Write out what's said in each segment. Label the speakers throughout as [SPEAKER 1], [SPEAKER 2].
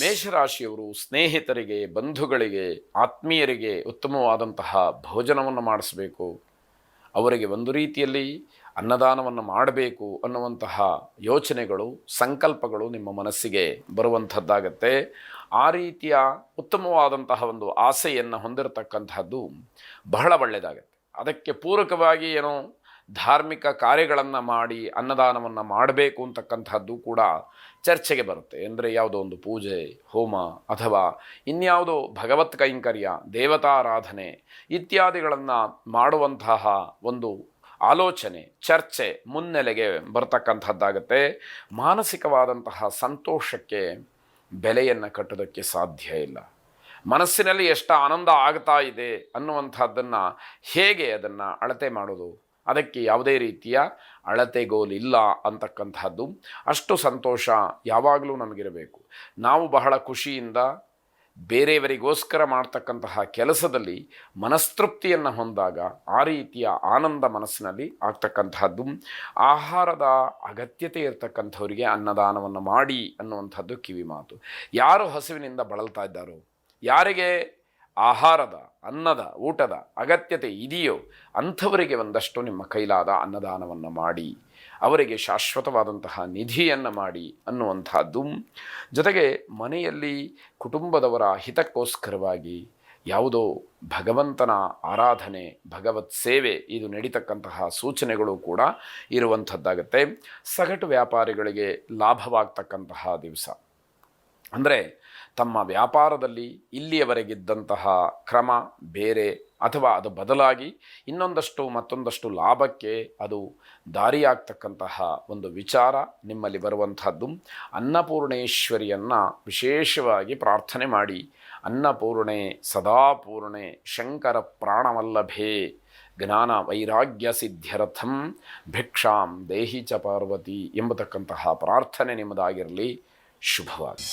[SPEAKER 1] ಮೇಷರಾಶಿಯವರು ಸ್ನೇಹಿತರಿಗೆ, ಬಂಧುಗಳಿಗೆ, ಆತ್ಮೀಯರಿಗೆ ಉತ್ತಮವಾದಂತಹ ಭೋಜನವನ್ನು ಮಾಡಿಸಬೇಕು. ಅವರಿಗೆ ಒಂದು ರೀತಿಯಲ್ಲಿ ಅನ್ನದಾನವನ್ನು ಮಾಡಬೇಕು ಅನ್ನುವಂತಹ ಯೋಚನೆಗಳು, ಸಂಕಲ್ಪಗಳು ನಿಮ್ಮ ಮನಸ್ಸಿಗೆ ಬರುವಂಥದ್ದಾಗತ್ತೆ. ಆ ರೀತಿಯ ಉತ್ತಮವಾದಂತಹ ಒಂದು ಆಸೆಯನ್ನು ಹೊಂದಿರತಕ್ಕಂತಹದ್ದು ಬಹಳ ಒಳ್ಳೆಯದಾಗತ್ತೆ. ಅದಕ್ಕೆ ಪೂರಕವಾಗಿ ಏನೋ ಧಾರ್ಮಿಕ ಕಾರ್ಯಗಳನ್ನು ಮಾಡಿ ಅನ್ನದಾನವನ್ನು ಮಾಡಬೇಕು ಅಂತಕ್ಕಂಥದ್ದು ಕೂಡ ಚರ್ಚೆಗೆ ಬರುತ್ತೆ. ಅಂದರೆ ಯಾವುದೋ ಒಂದು ಪೂಜೆ, ಹೋಮ ಅಥವಾ ಇನ್ಯಾವುದೋ ಭಗವತ್ ಕೈಂಕರ್ಯ, ದೇವತಾರಾಧನೆ ಇತ್ಯಾದಿಗಳನ್ನು ಮಾಡುವಂತಹ ಒಂದು ಆಲೋಚನೆ, ಚರ್ಚೆ ಮುನ್ನೆಲೆಗೆ ಬರ್ತಕ್ಕಂಥದ್ದಾಗತ್ತೆ. ಮಾನಸಿಕವಾದಂತಹ ಸಂತೋಷಕ್ಕೆ ಬೆಲೆಯನ್ನು ಕಟ್ಟೋದಕ್ಕೆ ಸಾಧ್ಯ ಇಲ್ಲ. ಮನಸ್ಸಿನಲ್ಲಿ ಎಷ್ಟು ಆನಂದ ಆಗ್ತಾ ಇದೆ ಅನ್ನುವಂಥದ್ದನ್ನು ಹೇಗೆ ಅದನ್ನು ಅಳತೆ ಮಾಡೋದು? ಅದಕ್ಕೆ ಯಾವುದೇ ರೀತಿಯ ಅಳತೆಗೋಲಿಲ್ಲ ಅಂತಕ್ಕಂಥದ್ದು. ಅಷ್ಟು ಸಂತೋಷ ಯಾವಾಗಲೂ ನಮಗಿರಬೇಕು. ನಾವು ಬಹಳ ಖುಷಿಯಿಂದ ಬೇರೆಯವರಿಗೋಸ್ಕರ ಮಾಡ್ತಕ್ಕಂತಹ ಕೆಲಸದಲ್ಲಿ ಮನಸ್ತೃಪ್ತಿಯನ್ನು ಹೊಂದಾಗ ಆ ರೀತಿಯ ಆನಂದ ಮನಸ್ಸಿನಲ್ಲಿ ಆಗ್ತಕ್ಕಂತಹದ್ದು ಆಹಾರದ ಅಗತ್ಯತೆ ಇರತಕ್ಕಂಥವರಿಗೆ ಅನ್ನದಾನವನ್ನು ಮಾಡಿ ಅನ್ನುವಂಥದ್ದು ಕಿವಿ ಮಾತು ಯಾರು ಹಸುವಿನಿಂದ ಬಳಲ್ತಾ ಇದ್ದಾರೋ, ಯಾರಿಗೆ ಆಹಾರದ, ಅನ್ನದ, ಊಟದ ಅಗತ್ಯತೆ ಇದೆಯೋ ಅಂಥವರಿಗೆ ಒಂದಷ್ಟು ನಿಮ್ಮ ಕೈಲಾದ ಅನ್ನದಾನವನ್ನು ಮಾಡಿ, ಅವರಿಗೆ ಶಾಶ್ವತವಾದಂತಹ ನಿಧಿಯನ್ನು ಮಾಡಿ ಅನ್ನುವಂಥದ್ದು. ಜೊತೆಗೆ ಮನೆಯಲ್ಲಿ ಕುಟುಂಬದವರ ಹಿತಕ್ಕೋಸ್ಕರವಾಗಿ ಯಾವುದೋ ಭಗವಂತನ ಆರಾಧನೆ, ಭಗವತ್ ಸೇವೆ, ಇದು ನಡೀತಕ್ಕಂತಹ ಸೂಚನೆಗಳು ಕೂಡ ಇರುವಂಥದ್ದಾಗತ್ತೆ. ಸಗಟು ವ್ಯಾಪಾರಿಗಳಿಗೆ ಲಾಭವಾಗ್ತಕ್ಕಂತಹ ದಿವಸ. ಅಂದರೆ ತಮ್ಮ ವ್ಯಾಪಾರದಲ್ಲಿ ಇಲ್ಲಿಯವರೆಗಿದ್ದಂತಹ ಕ್ರಮ ಬೇರೆ ಅಥವಾ ಅದು ಬದಲಾಗಿ ಇನ್ನೊಂದಷ್ಟು ಮತ್ತೊಂದಷ್ಟು ಲಾಭಕ್ಕೆ ಅದು ದಾರಿಯಾಗ್ತಕ್ಕಂತಹ ಒಂದು ವಿಚಾರ ನಿಮ್ಮಲ್ಲಿ ಬರುವಂತಹದ್ದು ಅನ್ನಪೂರ್ಣೇಶ್ವರಿಯನ್ನು ವಿಶೇಷವಾಗಿ ಪ್ರಾರ್ಥನೆ ಮಾಡಿ, ಅನ್ನಪೂರ್ಣೆ ಸದಾಪೂರ್ಣೆ ಶಂಕರ ಪ್ರಾಣವಲ್ಲಭೇ ಜ್ಞಾನ ವೈರಾಗ್ಯ ಸಿದ್ಧ್ಯರ್ಥಂ ಭಿಕ್ಷಾಂ ದೇಹಿ ಚ ಪಾರ್ವತಿ ಎಂಬತಕ್ಕಂತಹ ಪ್ರಾರ್ಥನೆ ನಿಮ್ಮದಾಗಿರಲಿ. ಶುಭವಾಗಿ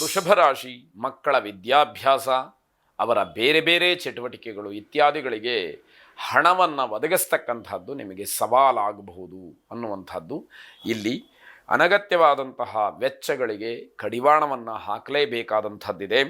[SPEAKER 1] ವೃಷಭ ರಾಶಿ ಮಕ್ಕಳ ವಿದ್ಯಾಭ್ಯಾಸ, ಅವರ ಬೇರೆ ಬೇರೆ ಚಟುವಟಿಕೆಗಳು ಇತ್ಯಾದಿಗಳಿಗೆ ಹಣವನ್ನು ಒದಗಿಸ್ತಕ್ಕಂಥದ್ದು ನಿಮಗೆ ಸವಾಲಾಗಬಹುದು ಅನ್ನುವಂಥದ್ದು ಇಲ್ಲಿ ಅನಗತ್ಯವಾದಂತಹ ವೆಚ್ಚಗಳಿಗೆ ಕಡಿವಾಣವನ್ನು ಹಾಕಲೇಬೇಕಾದಂಥದ್ದಿದೆ.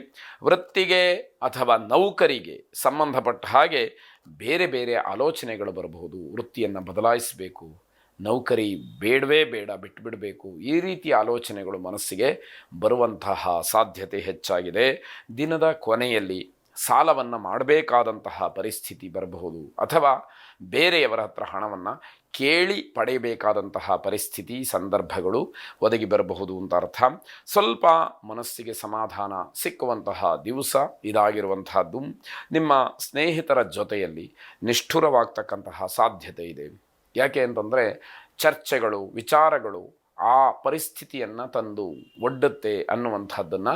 [SPEAKER 1] ವೃತ್ತಿಗೆ ಅಥವಾ ನೌಕರಿಗೆ ಸಂಬಂಧಪಟ್ಟ ಹಾಗೆ ಬೇರೆ ಬೇರೆ ಆಲೋಚನೆಗಳು ಬರಬಹುದು. ವೃತ್ತಿಯನ್ನು ಬದಲಾಯಿಸಬೇಕು. ನೌಕರಿ ಬೇಡವೇ ಬೇಡ ಬಿಟ್ಟುಬಿಡಬೇಕು ಈ ರೀತಿಯ ಆಲೋಚನೆಗಳು ಮನಸ್ಸಿಗೆ ಬರುವಂತಹ ಸಾಧ್ಯತೆ ಹೆಚ್ಚಾಗಿದೆ. ದಿನದ ಕೊನೆಯಲ್ಲಿ ಸಾಲವನ್ನು ಮಾಡಬೇಕಾದಂತಹ ಪರಿಸ್ಥಿತಿ ಬರಬಹುದು. ಅಥವಾ ಬೇರೆಯವರ ಹತ್ರ ಹಣವನ್ನು ಕೇಳಿ ಪಡೆಯಬೇಕಾದಂತಹ ಪರಿಸ್ಥಿತಿ, ಸಂದರ್ಭಗಳು ಒದಗಿ ಬರಬಹುದು ಅಂತ ಅರ್ಥ. ಸ್ವಲ್ಪ ಮನಸ್ಸಿಗೆ ಸಮಾಧಾನ ಸಿಕ್ಕುವಂತಹ ದಿವಸ ಇದಾಗಿರುವಂತಹದ್ದು ನಿಮ್ಮ ಸ್ನೇಹಿತರ ಜೊತೆಯಲ್ಲಿ ನಿಷ್ಠುರವಾಗ್ತಕ್ಕಂತಹ ಸಾಧ್ಯತೆ ಇದೆ. ಯಾಕೆ ಅಂತಂದರೆ ಚರ್ಚೆಗಳು, ವಿಚಾರಗಳು ಆ ಪರಿಸ್ಥಿತಿಯನ್ನು ತಂದು ಒಡ್ಡುತ್ತೆ ಅನ್ನುವಂಥದ್ದನ್ನು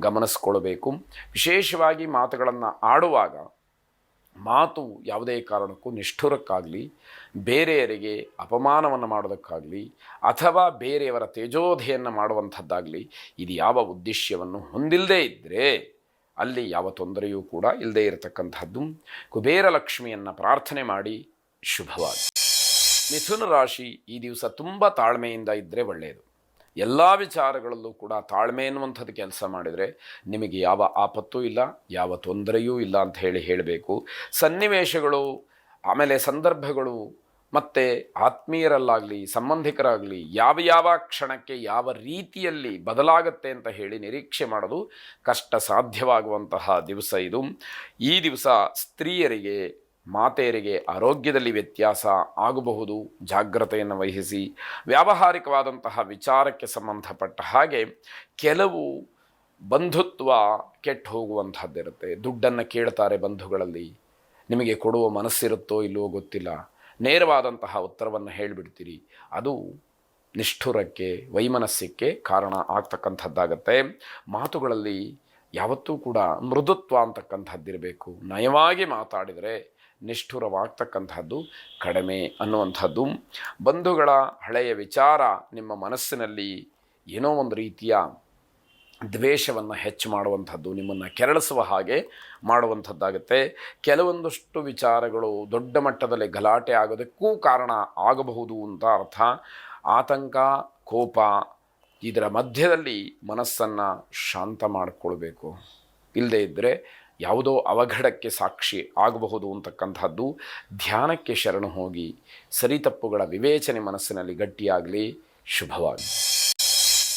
[SPEAKER 1] ಗಮನಿಸ್ಕೊಳ್ಬೇಕು. ವಿಶೇಷವಾಗಿ ಮಾತುಗಳನ್ನು ಆಡುವಾಗ ಮಾತು ಯಾವುದೇ ಕಾರಣಕ್ಕೂ ನಿಷ್ಠುರಕ್ಕಾಗಲಿ ಬೇರೆಯವರಿಗೆ ಅಪಮಾನವನ್ನು ಮಾಡೋದಕ್ಕಾಗಲಿ, ಅಥವಾ ಬೇರೆಯವರ ತೇಜೋಧೆಯನ್ನು ಮಾಡುವಂಥದ್ದಾಗಲಿ ಇದು ಯಾವ ಉದ್ದೇಶವನ್ನು ಹೊಂದಿಲ್ಲದೇ ಇದ್ದರೆ ಅಲ್ಲಿ ಯಾವ ತೊಂದರೆಯೂ ಕೂಡ ಇಲ್ಲದೇ ಇರತಕ್ಕಂಥದ್ದು ಕುಬೇರ ಲಕ್ಷ್ಮಿಯನ್ನು ಪ್ರಾರ್ಥನೆ ಮಾಡಿ ಶುಭವಾಗಿ ಮಿಥುನ ರಾಶಿ ಈ ದಿವಸ ತುಂಬ ತಾಳ್ಮೆಯಿಂದ ಇದ್ದರೆ ಒಳ್ಳೆಯದು ಎಲ್ಲ ವಿಚಾರಗಳಲ್ಲೂ ಕೂಡ ತಾಳ್ಮೆ ಎನ್ನುವಂಥದ್ದು ಕೆಲಸ ಮಾಡಿದರೆ ನಿಮಗೆ ಯಾವ ಆಪತ್ತೂ ಇಲ್ಲ, ಯಾವ ತೊಂದರೆಯೂ ಇಲ್ಲ ಅಂತ ಹೇಳಿ ಹೇಳಬೇಕು. ಸನ್ನಿವೇಶಗಳು, ಆಮೇಲೆ ಸಂದರ್ಭಗಳು, ಮತ್ತು ಆತ್ಮೀಯರಲ್ಲಾಗಲಿ, ಸಂಬಂಧಿಕರಾಗಲಿ, ಯಾವ ಯಾವ ಕ್ಷಣಕ್ಕೆ, ಯಾವ ರೀತಿಯಲ್ಲಿ ಬದಲಾಗುತ್ತೆ ಅಂತ ಹೇಳಿ ನಿರೀಕ್ಷೆ ಮಾಡೋದು ಕಷ್ಟ ಸಾಧ್ಯವಾಗುವಂತಹ ದಿವಸ ಇದು. ಈ ದಿವಸ ಸ್ತ್ರೀಯರಿಗೆ ಮಾತೆಯರಿಗೆ ಆರೋಗ್ಯದಲ್ಲಿ ವ್ಯತ್ಯಾಸ ಆಗಬಹುದು. ಜಾಗ್ರತೆಯನ್ನು ವಹಿಸಿ. ವ್ಯಾವಹಾರಿಕವಾದಂತಹ ವಿಚಾರಕ್ಕೆ ಸಂಬಂಧಪಟ್ಟ ಹಾಗೆ ಕೆಲವು ಬಂಧುತ್ವ ಕೆಟ್ಟು ಹೋಗುವಂಥದ್ದಿರುತ್ತೆ. ದುಡ್ಡನ್ನು ಕೇಳ್ತಾರೆ ಬಂಧುಗಳಲ್ಲಿ. ನಿಮಗೆ ಕೊಡುವ ಮನಸ್ಸಿರುತ್ತೋ ಇಲ್ಲವೋ ಗೊತ್ತಿಲ್ಲ. ನೇರವಾದಂತಹ ಉತ್ತರವನ್ನು ಹೇಳಿಬಿಡ್ತೀರಿ. ಅದು ನಿಷ್ಠುರಕ್ಕೆ ವೈಮನಸ್ಸಿಕ್ಕೆ ಕಾರಣ ಆಗ್ತಕ್ಕಂಥದ್ದಾಗತ್ತೆ. ಮಾತುಗಳಲ್ಲಿ ಯಾವತ್ತೂ ಕೂಡ ಮೃದುತ್ವ ಅಂತಕ್ಕಂಥದ್ದಿರಬೇಕು. ನಯವಾಗಿ ಮಾತಾಡಿದರೆ ನಿಷ್ಠುರವಾಗ್ತಕ್ಕಂಥದ್ದು, ಕಡಿಮೆ ಅನ್ನುವಂಥದ್ದು. ಬಂಧುಗಳ ಹಳೆಯ ವಿಚಾರ ನಿಮ್ಮ ಮನಸ್ಸಿನಲ್ಲಿ ಏನೋ ಒಂದು ರೀತಿಯ ದ್ವೇಷವನ್ನು ಹೆಚ್ಚು ಮಾಡುವಂಥದ್ದು, ನಿಮ್ಮನ್ನು ಕೆರಳಿಸುವ ಹಾಗೆ ಮಾಡುವಂಥದ್ದಾಗುತ್ತೆ. ಕೆಲವೊಂದಷ್ಟು ವಿಚಾರಗಳು ದೊಡ್ಡ ಮಟ್ಟದಲ್ಲಿ ಗಲಾಟೆ ಆಗೋದಕ್ಕೂ ಕಾರಣ ಆಗಬಹುದು ಅಂತ ಅರ್ಥ. ಆತಂಕ, ಕೋಪ ಇದರ ಮಧ್ಯದಲ್ಲಿ ಮನಸ್ಸನ್ನು ಶಾಂತ ಮಾಡಿಕೊಳ್ಬೇಕು. ಇಲ್ಲದೇ ಇದ್ದರೆ ಯಾವುದೋ ಅವಘಡಕ್ಕೆ ಸಾಕ್ಷಿ ಆಗಬಹುದು ಅಂತಕ್ಕಂಥದ್ದು ಧ್ಯಾನಕ್ಕೆ ಶರಣು ಹೋಗಿ ಸರಿ ತಪ್ಪುಗಳ ವಿವೇಚನೆ ಮನಸ್ಸಿನಲ್ಲಿ ಗಟ್ಟಿಯಾಗಲಿ. ಶುಭವಾಗಿ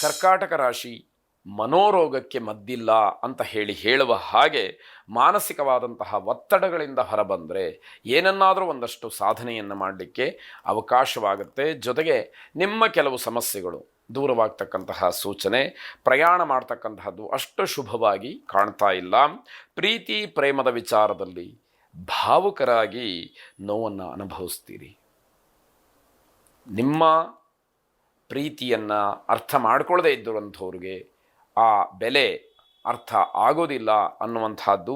[SPEAKER 1] ಕರ್ಕಾಟಕ ರಾಶಿ ಮನೋರೋಗಕ್ಕೆ ಮದ್ದಿಲ್ಲ ಅಂತ ಹೇಳಿ ಹೇಳುವ ಹಾಗೆ ಮಾನಸಿಕವಾದಂತಹ ಒತ್ತಡಗಳಿಂದ ಹೊರಬಂದರೆ ಏನನ್ನಾದರೂ ಒಂದಷ್ಟು ಸಾಧನೆಯನ್ನು ಮಾಡಲಿಕ್ಕೆ ಅವಕಾಶವಾಗುತ್ತೆ. ಜೊತೆಗೆ ನಿಮ್ಮ ಕೆಲವು ಸಮಸ್ಯೆಗಳು ದೂರವಾಗ್ತಕ್ಕಂತಹ ಸೂಚನೆ, ಪ್ರಯಾಣ ಮಾಡ್ತಕ್ಕಂತಹದ್ದು ಅಷ್ಟು ಶುಭವಾಗಿ ಕಾಣ್ತಾ ಇಲ್ಲ. ಪ್ರೀತಿ, ಪ್ರೇಮದ ವಿಚಾರದಲ್ಲಿ ಭಾವುಕರಾಗಿ ನೋವನ್ನು ಅನುಭವಿಸ್ತೀರಿ. ನಿಮ್ಮ ಪ್ರೀತಿಯನ್ನು ಅರ್ಥ ಮಾಡಿಕೊಳ್ಳದೇ ಇದ್ದುವಂಥವ್ರಿಗೆ ಆ ಬೆಲೆ ಅರ್ಥ ಆಗೋದಿಲ್ಲ ಅನ್ನುವಂಥದ್ದು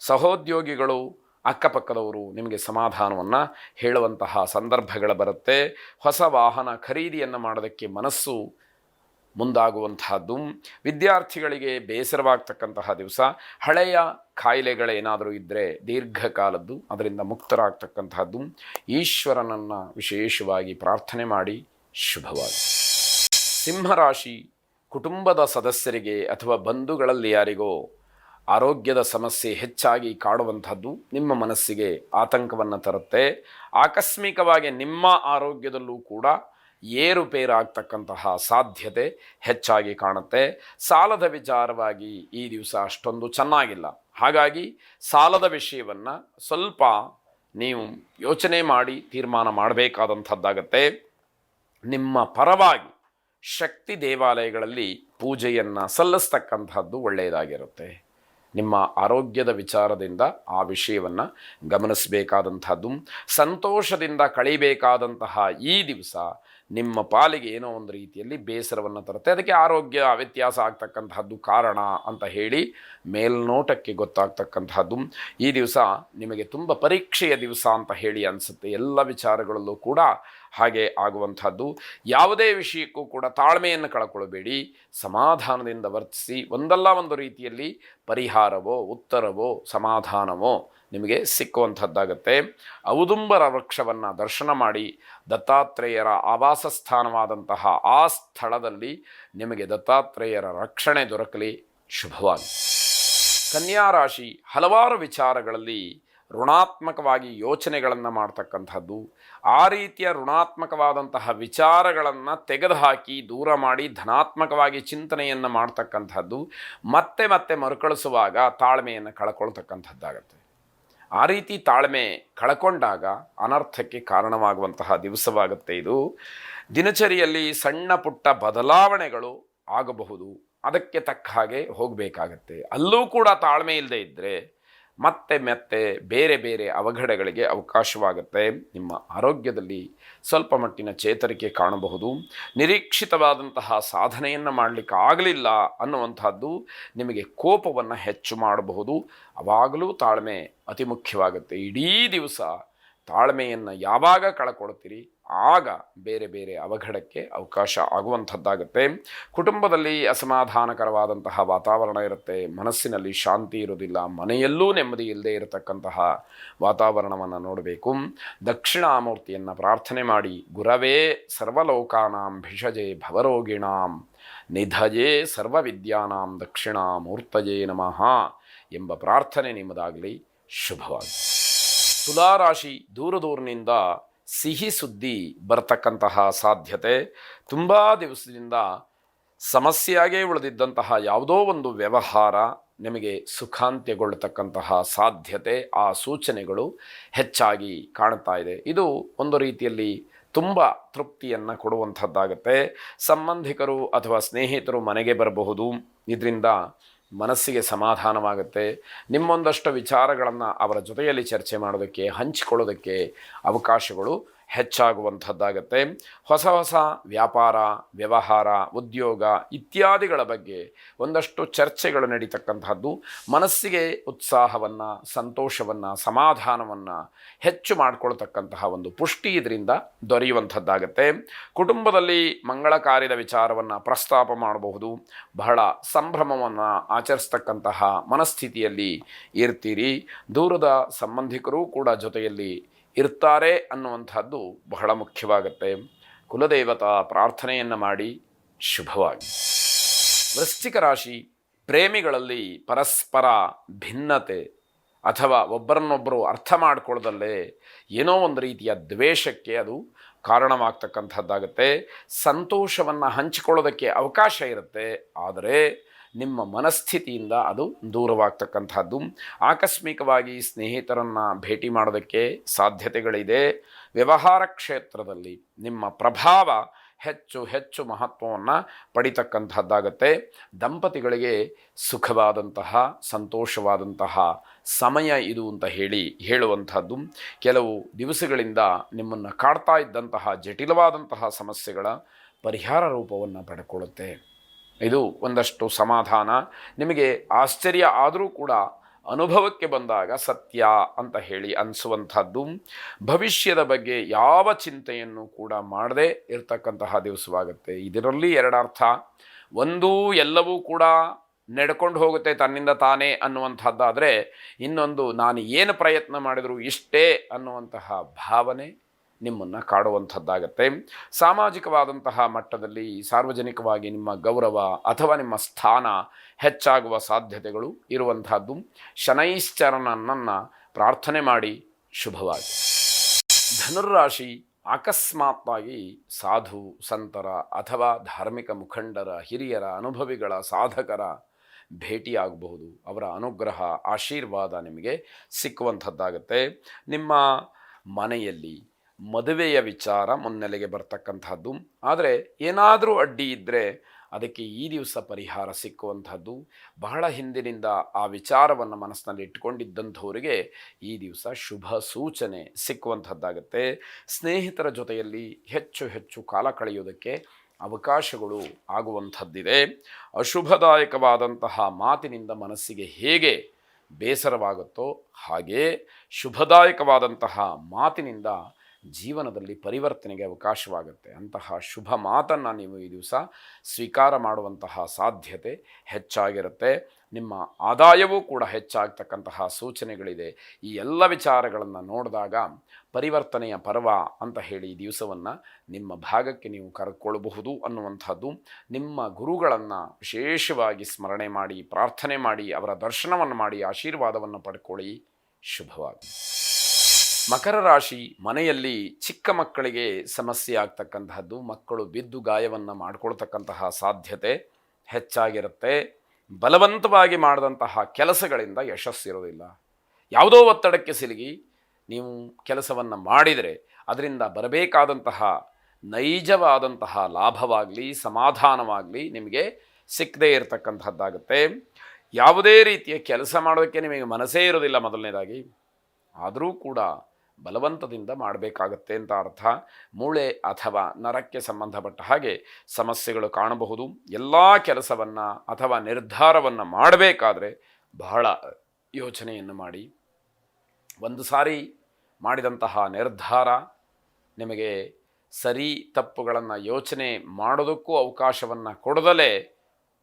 [SPEAKER 1] ಸಹೋದ್ಯೋಗಿಗಳು ಅಕ್ಕಪಕ್ಕದವರು ನಿಮಗೆ ಸಮಾಧಾನವನ್ನು ಹೇಳುವಂತಹ ಸಂದರ್ಭಗಳು ಬರುತ್ತೆ. ಹೊಸ ವಾಹನ ಖರೀದಿಯನ್ನು ಮಾಡೋದಕ್ಕೆ ಮನಸ್ಸು ಮುಂದಾಗುವಂತಹದ್ದು ವಿದ್ಯಾರ್ಥಿಗಳಿಗೆ ಬೇಸರವಾಗ್ತಕ್ಕಂತಹ ದಿವಸ. ಹಳೆಯ ಕಾಯಿಲೆಗಳೇನಾದರೂ ಇದ್ದರೆ ದೀರ್ಘಕಾಲದ್ದು, ಅದರಿಂದ ಮುಕ್ತರಾಗ್ತಕ್ಕಂತಹದ್ದು ಈಶ್ವರನನ್ನು ವಿಶೇಷವಾಗಿ ಪ್ರಾರ್ಥನೆ ಮಾಡಿ ಶುಭವಾಗಿ ಸಿಂಹರಾಶಿ ಕುಟುಂಬದ ಸದಸ್ಯರಿಗೆ ಅಥವಾ ಬಂಧುಗಳಲ್ಲಿ ಯಾರಿಗೋ ಆರೋಗ್ಯದ ಸಮಸ್ಯೆ ಹೆಚ್ಚಾಗಿ ಕಾಡುವಂಥದ್ದು ನಿಮ್ಮ ಮನಸ್ಸಿಗೆ ಆತಂಕವನ್ನು ತರುತ್ತೆ. ಆಕಸ್ಮಿಕವಾಗಿ ನಿಮ್ಮ ಆರೋಗ್ಯದಲ್ಲೂ ಕೂಡ ಏರುಪೇರಾಗ್ತಕ್ಕಂತಹ ಸಾಧ್ಯತೆ ಹೆಚ್ಚಾಗಿ ಕಾಣುತ್ತೆ. ಸಾಲದ ವಿಚಾರವಾಗಿ ಈ ದಿವಸ ಅಷ್ಟೊಂದು ಚೆನ್ನಾಗಿಲ್ಲ. ಹಾಗಾಗಿ ಸಾಲದ ವಿಷಯವನ್ನು ಸ್ವಲ್ಪ ನೀವು ಯೋಚನೆ ಮಾಡಿ ತೀರ್ಮಾನ ಮಾಡಬೇಕಾದಂಥದ್ದಾಗತ್ತೆ. ನಿಮ್ಮ ಪರವಾಗಿ ಶಕ್ತಿ ದೇವಾಲಯಗಳಲ್ಲಿ ಪೂಜೆಯನ್ನು ಸಲ್ಲಿಸ್ತಕ್ಕಂಥದ್ದು ಒಳ್ಳೆಯದಾಗಿರುತ್ತೆ. ನಿಮ್ಮ ಆರೋಗ್ಯದ ವಿಚಾರದಿಂದ ಆ ವಿಷಯವನ್ನು ಗಮನಿಸಬೇಕಾದಂಥದ್ದು ಸಂತೋಷದಿಂದ ಕಳಿಬೇಕಾದಂತಹ ಈ ದಿವಸ ನಿಮ್ಮ ಪಾಲಿಗೆ ಏನೋ ಒಂದು ರೀತಿಯಲ್ಲಿ ಬೇಸರವನ್ನು ತರುತ್ತೆ. ಅದಕ್ಕೆ ಆರೋಗ್ಯ ವ್ಯತ್ಯಾಸ ಆಗ್ತಕ್ಕಂತಹದ್ದು ಕಾರಣ ಅಂತ ಹೇಳಿ ಮೇಲ್ನೋಟಕ್ಕೆ ಗೊತ್ತಾಗ್ತಕ್ಕಂತಹದ್ದು. ಈ ದಿವಸ ನಿಮಗೆ ತುಂಬ ಪರೀಕ್ಷೆಯ ದಿವಸ ಅಂತ ಹೇಳಿ ಅನಿಸುತ್ತೆ. ಎಲ್ಲ ವಿಚಾರಗಳಲ್ಲೂ ಕೂಡ ಹಾಗೆ ಆಗುವಂಥದ್ದು. ಯಾವುದೇ ವಿಷಯಕ್ಕೂ ಕೂಡ ತಾಳ್ಮೆಯನ್ನು ಕಳ್ಕೊಳ್ಬೇಡಿ. ಸಮಾಧಾನದಿಂದ ವರ್ತಿಸಿ. ಒಂದಲ್ಲ ಒಂದು ರೀತಿಯಲ್ಲಿ ಪರಿಹಾರವೋ, ಉತ್ತರವೋ, ಸಮಾಧಾನವೋ ನಿಮಗೆ ಸಿಕ್ಕುವಂಥದ್ದಾಗತ್ತೆ. ಔದುಂಬರ ವೃಕ್ಷವನ್ನು ದರ್ಶನ ಮಾಡಿ ದತ್ತಾತ್ರೇಯರ ಆವಾಸ ಸ್ಥಾನವಾದಂತಹ ಆ ಸ್ಥಳದಲ್ಲಿ ನಿಮಗೆ ದತ್ತಾತ್ರೇಯರ ರಕ್ಷಣೆ ದೊರಕಲಿ. ಶುಭವಾಗಿ ಕನ್ಯಾ ರಾಶಿ ಹಲವಾರು ವಿಚಾರಗಳಲ್ಲಿ ಋಣಾತ್ಮಕವಾಗಿ ಯೋಚನೆಗಳನ್ನು ಮಾಡ್ತಕ್ಕಂಥದ್ದು. ಆ ರೀತಿಯ ಋಣಾತ್ಮಕವಾದಂತಹ ವಿಚಾರಗಳನ್ನು ತೆಗೆದುಹಾಕಿ ದೂರ ಮಾಡಿ ಧನಾತ್ಮಕವಾಗಿ ಚಿಂತನೆಯನ್ನು ಮಾಡ್ತಕ್ಕಂಥದ್ದು. ಮತ್ತೆ ಮತ್ತೆ ಮರುಕಳಿಸುವಾಗ ತಾಳ್ಮೆಯನ್ನು ಕಳ್ಕೊಳ್ತಕ್ಕಂಥದ್ದಾಗತ್ತೆ. ಆ ರೀತಿ ತಾಳ್ಮೆ ಕಳ್ಕೊಂಡಾಗ ಅನರ್ಥಕ್ಕೆ ಕಾರಣವಾಗುವಂತಹ ದಿವಸವಾಗುತ್ತೆ ಇದು. ದಿನಚರಿಯಲ್ಲಿ ಸಣ್ಣ ಪುಟ್ಟ ಬದಲಾವಣೆಗಳು ಆಗಬಹುದು. ಅದಕ್ಕೆ ತಕ್ಕ ಹಾಗೆ ಹೋಗಬೇಕಾಗತ್ತೆ. ಅಲ್ಲೂ ಕೂಡ ತಾಳ್ಮೆ ಇಲ್ಲದೆ ಇದ್ದರೆ ಮತ್ತೆ ಮತ್ತೆ ಬೇರೆ ಬೇರೆ ಅವಘಡಗಳಿಗೆ ಅವಕಾಶವಾಗುತ್ತೆ. ನಿಮ್ಮ ಆರೋಗ್ಯದಲ್ಲಿ ಸ್ವಲ್ಪ ಮಟ್ಟಿನ ಚೇತರಿಕೆ ಕಾಣಬಹುದು. ನಿರೀಕ್ಷಿತವಾದಂತಹ ಸಾಧನೆಯನ್ನು ಮಾಡಲಿಕ್ಕೆ ಆಗಲಿಲ್ಲ ಅನ್ನುವಂಥದ್ದು ನಿಮಗೆ ಕೋಪವನ್ನು ಹೆಚ್ಚು ಮಾಡಬಹುದು. ಅವಾಗಲೂ ತಾಳ್ಮೆ ಅತಿ ಮುಖ್ಯವಾಗುತ್ತೆ. ಇಡೀ ದಿವಸ ತಾಳ್ಮೆಯನ್ನು ಯಾವಾಗ ಕಳ್ಕೊಳ್ತೀರಿ? ಆಗ ಬೇರೆ ಬೇರೆ ಅವಘಡಕ್ಕೆ ಅವಕಾಶ ಆಗುವಂಥದ್ದಾಗುತ್ತೆ. ಕುಟುಂಬದಲ್ಲಿ ಅಸಮಾಧಾನಕರವಾದಂತಹ ವಾತಾವರಣ ಇರುತ್ತೆ. ಮನಸ್ಸಿನಲ್ಲಿ ಶಾಂತಿ ಇರೋದಿಲ್ಲ ಮನೆಯಲ್ಲೂ ನೆಮ್ಮದಿ ಇಲ್ಲದೆ ಇರತಕ್ಕಂತಹ ವಾತಾವರಣವನ್ನು ನೋಡಬೇಕು. ದಕ್ಷಿಣಾಮೂರ್ತಿಯನ್ನು ಪ್ರಾರ್ಥನೆ ಮಾಡಿ, ಗುರವೇ ಸರ್ವಲೋಕಾನಾಂ ಭಿಷಜೆ ಭವರೋಗಿಣಾಂ ನಿಧಜೇ ಸರ್ವವಿದ್ಯಾನಾಂ ದಕ್ಷಿಣಾಮೂರ್ತಯೇ ನಮಃ ಎಂಬ ಪ್ರಾರ್ಥನೆ ನಿಮ್ಮದಾಗಲಿ. ಶುಭವಾಗಿ ತುಲಾರಾಶಿ ದೂರ ದೂರಿನಿಂದ ಸಿಹಿ ಸುದ್ದಿ ಬರತಕ್ಕಂತಹ ಸಾಧ್ಯತೆ. ತುಂಬ ದಿವಸದಿಂದ ಸಮಸ್ಯೆಯಾಗೇ ಉಳಿದಿದ್ದಂತಹ ಯಾವುದೋ ಒಂದು ವ್ಯವಹಾರ ನಿಮಗೆ ಸುಖಾಂತ್ಯಗೊಳ್ಳತಕ್ಕಂತಹ ಸಾಧ್ಯತೆ, ಆ ಸೂಚನೆಗಳು ಹೆಚ್ಚಾಗಿ ಕಾಣ್ತಾ ಇದೆ. ಇದು ಒಂದು ರೀತಿಯಲ್ಲಿ ತುಂಬ ತೃಪ್ತಿಯನ್ನು ಕೊಡುವಂಥದ್ದಾಗತ್ತೆ. ಸಂಬಂಧಿಕರು ಅಥವಾ ಸ್ನೇಹಿತರು ಮನೆಗೆ ಬರಬಹುದು. ಇದರಿಂದ ಮನಸ್ಸಿಗೆ ಸಮಾಧಾನವಾಗುತ್ತೆ. ನಿಮ್ಮೊಂದಷ್ಟು ವಿಚಾರಗಳನ್ನು ಅವರ ಜೊತೆಯಲ್ಲಿ ಚರ್ಚೆ ಮಾಡೋದಕ್ಕೆ ಹಂಚಿಕೊಳ್ಳೋದಕ್ಕೆ ಅವಕಾಶಗಳು ಹೆಚ್ಚಾಗುವಂಥದ್ದಾಗತ್ತೆ. ಹೊಸ ಹೊಸ ವ್ಯಾಪಾರ, ವ್ಯವಹಾರ, ಉದ್ಯೋಗ ಇತ್ಯಾದಿಗಳ ಬಗ್ಗೆ ಒಂದಷ್ಟು ಚರ್ಚೆಗಳು ನಡೀತಕ್ಕಂಥದ್ದು. ಮನಸ್ಸಿಗೆ ಉತ್ಸಾಹವನ್ನು, ಸಂತೋಷವನ್ನು, ಸಮಾಧಾನವನ್ನು ಹೆಚ್ಚು ಮಾಡಿಕೊಳ್ತಕ್ಕಂತಹ ಒಂದು ಪುಷ್ಟಿ ಇದರಿಂದ ದೊರೆಯುವಂಥದ್ದಾಗತ್ತೆ. ಕುಟುಂಬದಲ್ಲಿ ಮಂಗಳ ಕಾರ್ಯದ ವಿಚಾರವನ್ನು ಪ್ರಸ್ತಾಪ ಮಾಡಬಹುದು. ಬಹಳ ಸಂಭ್ರಮವನ್ನು ಆಚರಿಸ್ತಕ್ಕಂತಹ ಮನಸ್ಥಿತಿಯಲ್ಲಿ ಇರ್ತೀರಿ. ದೂರದ ಸಂಬಂಧಿಕರೂ ಕೂಡ ಜೊತೆಯಲ್ಲಿ ಇರ್ತಾರೆ ಅನ್ನುವಂಥದ್ದು ಬಹಳ ಮುಖ್ಯವಾಗುತ್ತೆ. ಕುಲದೇವತಾ ಪ್ರಾರ್ಥನೆಯನ್ನು ಮಾಡಿ ಶುಭವಾಗಿ. ವೃಶ್ಚಿಕ ರಾಶಿ ಪ್ರೇಮಿಗಳಲ್ಲಿ ಪರಸ್ಪರ ಭಿನ್ನತೆ ಅಥವಾ ಒಬ್ಬರನ್ನೊಬ್ಬರು ಅರ್ಥ ಮಾಡಿಕೊಳ್ಳದಲ್ಲೇ ಏನೋ ಒಂದು ರೀತಿಯ ದ್ವೇಷಕ್ಕೆ ಅದು ಕಾರಣವಾಗ್ತಕ್ಕಂಥದ್ದಾಗುತ್ತೆ. ಸಂತೋಷವನ್ನು ಹಂಚಿಕೊಳ್ಳೋದಕ್ಕೆ ಅವಕಾಶ ಇರುತ್ತೆ. ಆದರೆ ನಿಮ್ಮ ಮನಸ್ಥಿತಿಯಿಂದ ಅದು ದೂರವಾಗ್ತಕ್ಕಂಥದ್ದು. ಆಕಸ್ಮಿಕವಾಗಿ ಸ್ನೇಹಿತರನ್ನು ಭೇಟಿ ಮಾಡೋದಕ್ಕೆ ಸಾಧ್ಯತೆಗಳಿದೆ. ವ್ಯವಹಾರ ಕ್ಷೇತ್ರದಲ್ಲಿ ನಿಮ್ಮ ಪ್ರಭಾವ ಹೆಚ್ಚು ಹೆಚ್ಚು ಮಹತ್ವವನ್ನು ಪಡಿತಕ್ಕಂಥದ್ದಾಗತ್ತೆ. ದಂಪತಿಗಳಿಗೆ ಸುಖವಾದಂತಹ, ಸಂತೋಷವಾದಂತಹ ಸಮಯ ಇದು ಅಂತ ಹೇಳಿ ಹೇಳುವಂಥದ್ದು. ಕೆಲವು ದಿವಸಗಳಿಂದ ನಿಮ್ಮನ್ನು ಕಾಡ್ತಾ ಇದ್ದಂತಹ ಜಟಿಲವಾದಂತಹ ಸಮಸ್ಯೆಗಳ ಪರಿಹಾರ ರೂಪವನ್ನು ಪಡ್ಕೊಳ್ಳುತ್ತೆ. ಇದು ಒಂದಷ್ಟು ಸಮಾಧಾನ. ನಿಮಗೆ ಆಶ್ಚರ್ಯ ಆದರೂ ಕೂಡ ಅನುಭವಕ್ಕೆ ಬಂದಾಗ ಸತ್ಯ ಅಂತ ಹೇಳಿ ಅನಿಸುವಂಥದ್ದು. ಭವಿಷ್ಯದ ಬಗ್ಗೆ ಯಾವ ಚಿಂತೆಯನ್ನು ಕೂಡ ಮಾಡದೆ ಇರತಕ್ಕಂತಹ ದಿವಸವಾಗುತ್ತೆ. ಇದರಲ್ಲಿ ಎರಡರ್ಥ, ಒಂದು ಎಲ್ಲವೂ ಕೂಡ ನಡ್ಕೊಂಡು ಹೋಗುತ್ತೆ ತನ್ನಿಂದ ತಾನೇ ಅನ್ನುವಂಥದ್ದಾದರೆ, ಇನ್ನೊಂದು ನಾನು ಏನು ಪ್ರಯತ್ನ ಮಾಡಿದರೂ ಇಷ್ಟೇ ಅನ್ನುವಂತಹ ಭಾವನೆ ನಿಮ್ಮನ್ನು ಕಾಡುವಂಥದ್ದಾಗತ್ತೆ. ಸಾಮಾಜಿಕವಾದಂತಹ ಮಟ್ಟದಲ್ಲಿ ಸಾರ್ವಜನಿಕವಾಗಿ ನಿಮ್ಮ ಗೌರವ ಅಥವಾ ನಿಮ್ಮ ಸ್ಥಾನ ಹೆಚ್ಚಾಗುವ ಸಾಧ್ಯತೆಗಳು ಇರುವಂತಹದ್ದು ಶನೈಶ್ಚರನನ್ನು ಪ್ರಾರ್ಥನೆ ಮಾಡಿ ಶುಭವಾಗಿ ಧನುರಾಶಿ ಅಕಸ್ಮಾತ್ತಾಗಿ ಸಾಧು, ಸಂತರ ಅಥವಾ ಧಾರ್ಮಿಕ ಮುಖಂಡರ, ಹಿರಿಯರ, ಅನುಭವಿಗಳ ಸಾಧಕರ ಭೇಟಿಯಾಗಬಹುದು. ಅವರ ಅನುಗ್ರಹ, ಆಶೀರ್ವಾದ ನಿಮಗೆ ಸಿಕ್ಕುವಂಥದ್ದಾಗತ್ತೆ. ನಿಮ್ಮ ಮನೆಯಲ್ಲಿ ಮದುವೆಯ ವಿಚಾರ ಮುನ್ನೆಲೆಗೆ ಬರ್ತಕ್ಕಂಥದ್ದು. ಆದರೆ ಏನಾದರೂ ಅಡ್ಡಿ ಇದ್ದರೆ ಅದಕ್ಕೆ ಈ ದಿವಸ ಪರಿಹಾರ ಸಿಕ್ಕುವಂಥದ್ದು. ಬಹಳ ಹಿಂದಿನಿಂದ ಆ ವಿಚಾರವನ್ನು ಮನಸ್ಸಿನಲ್ಲಿ ಇಟ್ಟುಕೊಂಡಿದ್ದಂಥವರಿಗೆ ಈ ದಿವಸ ಶುಭ ಸೂಚನೆ ಸಿಕ್ಕುವಂಥದ್ದಾಗುತ್ತೆ. ಸ್ನೇಹಿತರ ಜೊತೆಯಲ್ಲಿ ಹೆಚ್ಚು ಹೆಚ್ಚು ಕಾಲ ಕಳೆಯೋದಕ್ಕೆ ಅವಕಾಶಗಳು ಆಗುವಂಥದ್ದಿದೆ. ಅಶುಭದಾಯಕವಾದಂತಹ ಮಾತಿನಿಂದ ಮನಸ್ಸಿಗೆ ಹೇಗೆ ಬೇಸರವಾಗುತ್ತೋ ಹಾಗೇ ಶುಭದಾಯಕವಾದಂತಹ ಮಾತಿನಿಂದ ಜೀವನದಲ್ಲಿ ಪರಿವರ್ತನೆಗೆ ಅವಕಾಶವಾಗುತ್ತೆ. ಅಂತಹ ಶುಭ ಮಾತನ್ನು ನೀವು ಈ ದಿವಸ ಸ್ವೀಕಾರ ಮಾಡುವಂತಹ ಸಾಧ್ಯತೆ ಹೆಚ್ಚಾಗಿರುತ್ತೆ. ನಿಮ್ಮ ಆದಾಯವೂ ಕೂಡ ಹೆಚ್ಚಾಗ್ತಕ್ಕಂತಹ ಸೂಚನೆಗಳಿದೆ. ಈ ಎಲ್ಲ ವಿಚಾರಗಳನ್ನು ನೋಡಿದಾಗ ಪರಿವರ್ತನೆಯ ಪರ್ವ ಅಂತ ಹೇಳಿ ಈ ದಿವಸವನ್ನು ನಿಮ್ಮ ಭಾಗಕ್ಕೆ ನೀವು ಕರೆದುಕೊಳ್ಳಬಹುದು ಅನ್ನುವಂಥದ್ದು. ನಿಮ್ಮ ಗುರುಗಳನ್ನು ವಿಶೇಷವಾಗಿ ಸ್ಮರಣೆ ಮಾಡಿ, ಪ್ರಾರ್ಥನೆ ಮಾಡಿ, ಅವರ ದರ್ಶನವನ್ನು ಮಾಡಿ, ಆಶೀರ್ವಾದವನ್ನು ಪಡ್ಕೊಳ್ಳಿ. ಶುಭವಾಗಿ ಮಕರ ರಾಶಿ ಮನೆಯಲ್ಲಿ ಚಿಕ್ಕ ಮಕ್ಕಳಿಗೆ ಸಮಸ್ಯೆ ಆಗ್ತಕ್ಕಂತಹದ್ದು, ಮಕ್ಕಳು ಬಿದ್ದು ಗಾಯವನ್ನು ಮಾಡ್ಕೊಳ್ತಕ್ಕಂತಹ ಸಾಧ್ಯತೆ ಹೆಚ್ಚಾಗಿರುತ್ತೆ. ಬಲವಂತವಾಗಿ ಮಾಡಿದಂತಹ ಕೆಲಸಗಳಿಂದ ಯಶಸ್ಸಿರೋದಿಲ್ಲ. ಯಾವುದೋ ಒತ್ತಡಕ್ಕೆ ಸಿಲುಗಿ ನೀವು ಕೆಲಸವನ್ನು ಮಾಡಿದರೆ ಅದರಿಂದ ಬರಬೇಕಾದಂತಹ ನೈಜವಾದಂತಹ ಲಾಭವಾಗಲಿ, ಸಮಾಧಾನವಾಗಲಿ ನಿಮಗೆ ಸಿಕ್ಕದೇ ಇರತಕ್ಕಂಥದ್ದಾಗುತ್ತೆ ಯಾವುದೇ ರೀತಿಯ ಕೆಲಸ ಮಾಡೋದಕ್ಕೆ ನಿಮಗೆ ಮನಸ್ಸೇ ಇರೋದಿಲ್ಲ ಮೊದಲನೇದಾಗಿ. ಆದರೂ ಕೂಡ ಬಲವಂತದಿಂದ ಮಾಡಬೇಕಾಗತ್ತೆ ಅಂತ ಅರ್ಥ. ಮೂಳೆ ಅಥವಾ ನರಕ್ಕೆ ಸಂಬಂಧಪಟ್ಟ ಹಾಗೆ ಸಮಸ್ಯೆಗಳು ಕಾಣಬಹುದು. ಎಲ್ಲ ಕೆಲಸವನ್ನು ಅಥವಾ ನಿರ್ಧಾರವನ್ನು ಮಾಡಬೇಕಾದ್ರೆ ಬಹಳ ಯೋಚನೆಯನ್ನು ಮಾಡಿ. ಒಂದು ಸಾರಿ ಮಾಡಿದಂತಹ ನಿರ್ಧಾರ ನಿಮಗೆ ಸರಿ ತಪ್ಪುಗಳನ್ನು ಯೋಚನೆ ಮಾಡೋದಕ್ಕೂ ಅವಕಾಶವನ್ನು ಕೊಡದಲೇ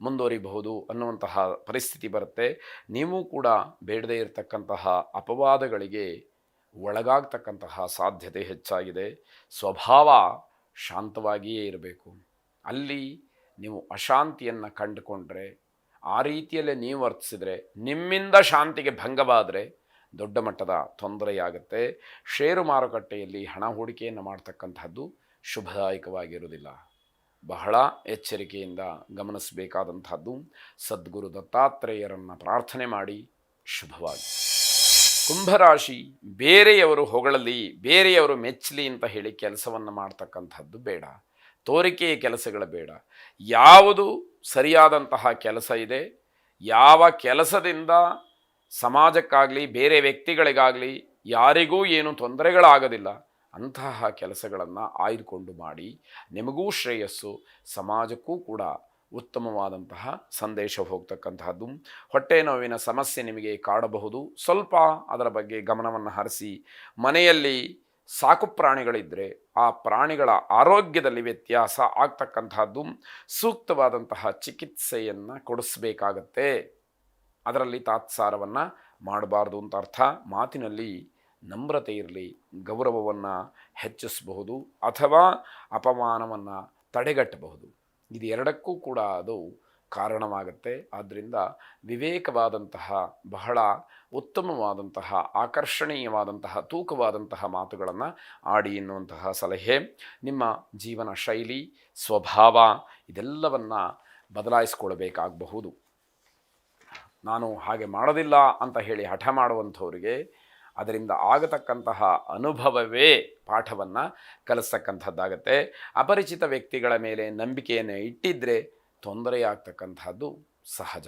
[SPEAKER 1] ಮುಂದುವರಿಬಹುದು ಅನ್ನುವಂತಹ ಪರಿಸ್ಥಿತಿ ಬರುತ್ತೆ. ನೀವು ಕೂಡ ಬೇಡದೇ ಇರತಕ್ಕಂತಹ ಅಪವಾದಗಳಿಗೆ ಒಳಗಾಗ್ತಕ್ಕಂತಹ ಸಾಧ್ಯತೆ ಹೆಚ್ಚಾಗಿದೆ. ಸ್ವಭಾವ ಶಾಂತವಾಗಿಯೇ ಇರಬೇಕು. ಅಲ್ಲಿ ನೀವು ಅಶಾಂತಿಯನ್ನು ಕಂಡುಕೊಂಡ್ರೆ, ಆ ರೀತಿಯಲ್ಲೇ ನೀವು ವರ್ತಿಸಿದರೆ, ನಿಮ್ಮಿಂದ ಶಾಂತಿಗೆ ಭಂಗವಾದರೆ ದೊಡ್ಡ ಮಟ್ಟದ ತೊಂದರೆಯಾಗುತ್ತೆ. ಷೇರು ಮಾರುಕಟ್ಟೆಯಲ್ಲಿ ಹಣ ಹೂಡಿಕೆಯನ್ನು ಮಾಡ್ತಕ್ಕಂಥದ್ದು ಶುಭದಾಯಕವಾಗಿರುವುದಿಲ್ಲ. ಬಹಳ ಎಚ್ಚರಿಕೆಯಿಂದ ಗಮನಿಸಬೇಕಾದಂಥದ್ದು ಸದ್ಗುರು ದತ್ತಾತ್ರೇಯರನ್ನು ಪ್ರಾರ್ಥನೆ ಮಾಡಿ ಶುಭವಾಗಿ ಕುಂಭರಾಶಿ ಬೇರೆಯವರು ಹೊಗಳಲಿ, ಬೇರೆಯವರು ಮೆಚ್ಚಲಿ ಅಂತ ಹೇಳಿ ಕೆಲಸವನ್ನು ಮಾಡ್ತಕ್ಕಂಥದ್ದು ಬೇಡ. ತೋರಿಕೆಯ ಕೆಲಸಗಳು ಬೇಡ. ಯಾವುದು ಸರಿಯಾದಂತಹ ಕೆಲಸ ಇದೆ, ಯಾವ ಕೆಲಸದಿಂದ ಸಮಾಜಕ್ಕಾಗಲಿ, ಬೇರೆ ವ್ಯಕ್ತಿಗಳಿಗಾಗಲಿ ಯಾರಿಗೂ ಏನು ತೊಂದರೆಗಳಾಗೋದಿಲ್ಲ, ಅಂತಹ ಕೆಲಸಗಳನ್ನು ಆಯ್ದುಕೊಂಡು ಮಾಡಿ. ನಿಮಗೂ ಶ್ರೇಯಸ್ಸು, ಸಮಾಜಕ್ಕೂ ಕೂಡ. ಉತ್ತಮವಾದಂತಹ ಸಂದೇಶ ಹೋಗ್ತಕ್ಕಂತಹದ್ದು. ಹೊಟ್ಟೆ ನೋವಿನ ಸಮಸ್ಯೆ ನಿಮಗೆ ಕಾಡಬಹುದು. ಸ್ವಲ್ಪ ಅದರ ಬಗ್ಗೆ ಗಮನವನ್ನು ಹರಿಸಿ, ಮನೆಯಲ್ಲಿ ಸಾಕು ಪ್ರಾಣಿಗಳಿದ್ದರೆ ಆ ಪ್ರಾಣಿಗಳ ಆರೋಗ್ಯದಲ್ಲಿ ವ್ಯತ್ಯಾಸ ಆಗ್ತಕ್ಕಂತಹದ್ದು ಸೂಕ್ತವಾದಂತಹ ಚಿಕಿತ್ಸೆಯನ್ನು ಕೊಡಿಸ್ಬೇಕಾಗತ್ತೆ. ಅದರಲ್ಲಿ ತಾತ್ಸಾರವನ್ನು ಮಾಡಬಾರ್ದು ಅಂತ ಅರ್ಥ. ಮಾತಿನಲ್ಲಿ ನಮ್ರತೆ ಇರಲಿ, ಗೌರವವನ್ನು ಹೆಚ್ಚಿಸಬಹುದು ಅಥವಾ ಅಪಮಾನವನ್ನು ತಡೆಗಟ್ಟಬಹುದು. ಇದು ಎರಡಕ್ಕೂ ಕೂಡ ಅದು ಕಾರಣವಾಗುತ್ತೆ. ಆದ್ದರಿಂದ ವಿವೇಕವಾದಂತಹ, ಬಹಳ ಉತ್ತಮವಾದಂತಹ, ಆಕರ್ಷಣೀಯವಾದಂತಹ, ತೂಕವಾದಂತಹ ಮಾತುಗಳನ್ನು ಆಡಿ ಎನ್ನುವಂತಹ ಸಲಹೆ, ನಿಮ್ಮ ಜೀವನ ಶೈಲಿ, ಸ್ವಭಾವ ಇದೆಲ್ಲವನ್ನು ಬದಲಾಯಿಸ್ಕೊಳ್ಬೇಕಾಗಬಹುದು. ನಾನು ಹಾಗೆ ಮಾಡೋದಿಲ್ಲ ಅಂತ ಹೇಳಿ ಹಠ ಮಾಡುವಂಥವ್ರಿಗೆ ಅದರಿಂದ ಆಗತಕ್ಕಂತಹ ಅನುಭವವೇ ಪಾಠವನ್ನು ಕಲಿಸ್ತಕ್ಕಂಥದ್ದಾಗತ್ತೆ. ಅಪರಿಚಿತ ವ್ಯಕ್ತಿಗಳ ಮೇಲೆ ನಂಬಿಕೆಯನ್ನು ಇಟ್ಟಿದ್ದರೆ ತೊಂದರೆಯಾಗ್ತಕ್ಕಂಥದ್ದು ಸಹಜ.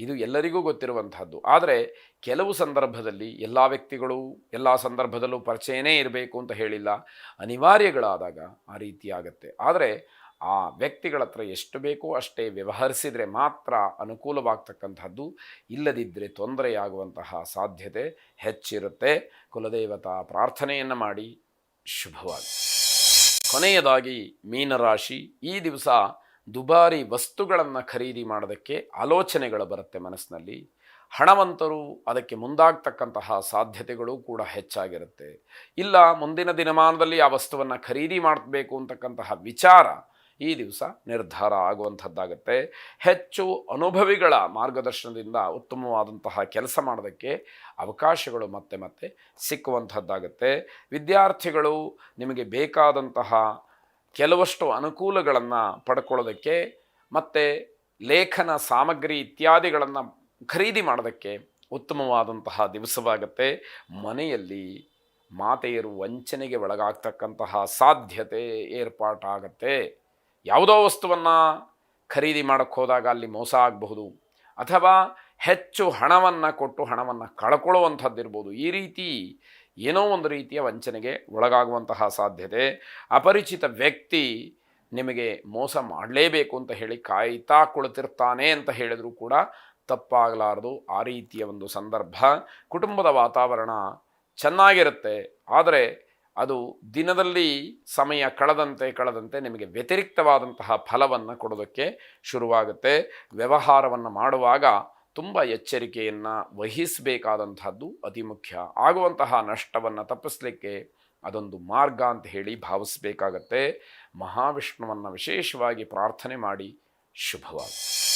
[SPEAKER 1] ಇದು ಎಲ್ಲರಿಗೂ ಗೊತ್ತಿರುವಂಥದ್ದು. ಆದರೆ ಕೆಲವು ಸಂದರ್ಭದಲ್ಲಿ ಎಲ್ಲ ವ್ಯಕ್ತಿಗಳು ಎಲ್ಲ ಸಂದರ್ಭದಲ್ಲೂ ಪರಿಚಯನೇ ಇರಬೇಕು ಅಂತ ಹೇಳಿಲ್ಲ. ಅನಿವಾರ್ಯಗಳಾದಾಗ ಆ ರೀತಿ ಆಗತ್ತೆ. ಆದರೆ ಆ ವ್ಯಕ್ತಿಗಳ ಹತ್ರ ಎಷ್ಟು ಬೇಕೋ ಅಷ್ಟೇ ವ್ಯವಹರಿಸಿದರೆ ಮಾತ್ರ ಅನುಕೂಲವಾಗ್ತಕ್ಕಂಥದ್ದು. ಇಲ್ಲದಿದ್ದರೆ ತೊಂದರೆಯಾಗುವಂತಹ ಸಾಧ್ಯತೆ ಹೆಚ್ಚಿರುತ್ತೆ. ಕುಲದೇವತಾ ಪ್ರಾರ್ಥನೆಯನ್ನು ಮಾಡಿ. ಶುಭವಾಗಿ ಕೊನೆಯದಾಗಿ ಮೀನರಾಶಿ. ಈ ದಿವಸ ದುಬಾರಿ ವಸ್ತುಗಳನ್ನು ಖರೀದಿ ಮಾಡೋದಕ್ಕೆ ಆಲೋಚನೆಗಳು ಬರುತ್ತೆ ಮನಸ್ಸಿನಲ್ಲಿ. ಹಣವಂತರು ಅದಕ್ಕೆ ಮುಂದಾಗ್ತಕ್ಕಂತಹ ಸಾಧ್ಯತೆಗಳು ಕೂಡ ಹೆಚ್ಚಾಗಿರುತ್ತೆ. ಇಲ್ಲ, ಮುಂದಿನ ದಿನಮಾನದಲ್ಲಿ ಆ ವಸ್ತುವನ್ನು ಖರೀದಿ ಮಾಡಬೇಕು ಅಂತಕ್ಕಂತಹ ವಿಚಾರ ಈ ದಿವಸ ನಿರ್ಧಾರ ಆಗುವಂಥದ್ದಾಗತ್ತೆ. ಹೆಚ್ಚು ಅನುಭವಿಗಳ ಮಾರ್ಗದರ್ಶನದಿಂದ ಉತ್ತಮವಾದಂತಹ ಕೆಲಸ ಮಾಡೋದಕ್ಕೆ ಅವಕಾಶಗಳು ಮತ್ತೆ ಮತ್ತೆ ಸಿಕ್ಕುವಂಥದ್ದಾಗತ್ತೆ. ವಿದ್ಯಾರ್ಥಿಗಳು ನಿಮಗೆ ಬೇಕಾದಂತಹ ಕೆಲವಷ್ಟು ಅನುಕೂಲಗಳನ್ನು ಪಡ್ಕೊಳ್ಳೋದಕ್ಕೆ ಮತ್ತು ಲೇಖನ ಸಾಮಗ್ರಿ ಇತ್ಯಾದಿಗಳನ್ನು ಖರೀದಿ ಮಾಡೋದಕ್ಕೆ ಉತ್ತಮವಾದಂತಹ ದಿವಸವಾಗತ್ತೆ. ಮನೆಯಲ್ಲಿ ಮಾತೆಯರು ವಂಚನೆಗೆ ಒಳಗಾಗ್ತಕ್ಕಂತಹ ಸಾಧ್ಯತೆ ಏರ್ಪಾಟಾಗತ್ತೆ. ಯಾವುದೋ ವಸ್ತುವನ್ನು ಖರೀದಿ ಮಾಡೋಕ್ಕೆ ಹೋದಾಗ ಅಲ್ಲಿ ಮೋಸ ಆಗಬಹುದು. ಅಥವಾ ಹೆಚ್ಚು ಹಣವನ್ನು ಕೊಟ್ಟು ಹಣವನ್ನು ಕಳ್ಕೊಳ್ಳುವಂಥದ್ದಿರ್ಬೋದು. ಈ ರೀತಿ ಏನೋ ಒಂದು ರೀತಿಯ ವಂಚನೆಗೆ ಒಳಗಾಗುವಂತಹ ಸಾಧ್ಯತೆ. ಅಪರಿಚಿತ ವ್ಯಕ್ತಿ ನಿಮಗೆ ಮೋಸ ಮಾಡಲೇಬೇಕು ಅಂತ ಹೇಳಿ ಕಾಯ್ತಾ ಕುಳಿತಿರ್ತಾನೆ ಅಂತ ಹೇಳಿದರೂ ಕೂಡ ತಪ್ಪಾಗಲಾರದು. ಆ ರೀತಿಯ ಒಂದು ಸಂದರ್ಭ ಕುಟುಂಬದ ವಾತಾವರಣ ಚೆನ್ನಾಗಿರುತ್ತೆ. ಆದರೆ ಅದು ದಿನದಲ್ಲಿ ಸಮಯ ಕಳೆದಂತೆ ಕಳೆದಂತೆ ನಿಮಗೆ ವ್ಯತಿರಿಕ್ತವಾದಂತಹ ಫಲವನ್ನು ಕೊಡೋದಕ್ಕೆ ಶುರುವಾಗುತ್ತೆ. ವ್ಯವಹಾರವನ್ನು ಮಾಡುವಾಗ ತುಂಬ ಎಚ್ಚರಿಕೆಯನ್ನು ವಹಿಸಬೇಕಾದಂತಹದ್ದು ಅತಿ ಮುಖ್ಯ. ಆಗುವಂತಹ ನಷ್ಟವನ್ನು ತಪ್ಪಿಸಲಿಕ್ಕೆ ಅದೊಂದು ಮಾರ್ಗ ಅಂತ ಹೇಳಿ ಭಾವಿಸಬೇಕಾಗತ್ತೆ. ಮಹಾವಿಷ್ಣುವನ್ನು ವಿಶೇಷವಾಗಿ ಪ್ರಾರ್ಥನೆ ಮಾಡಿ ಶುಭವಾಗಿ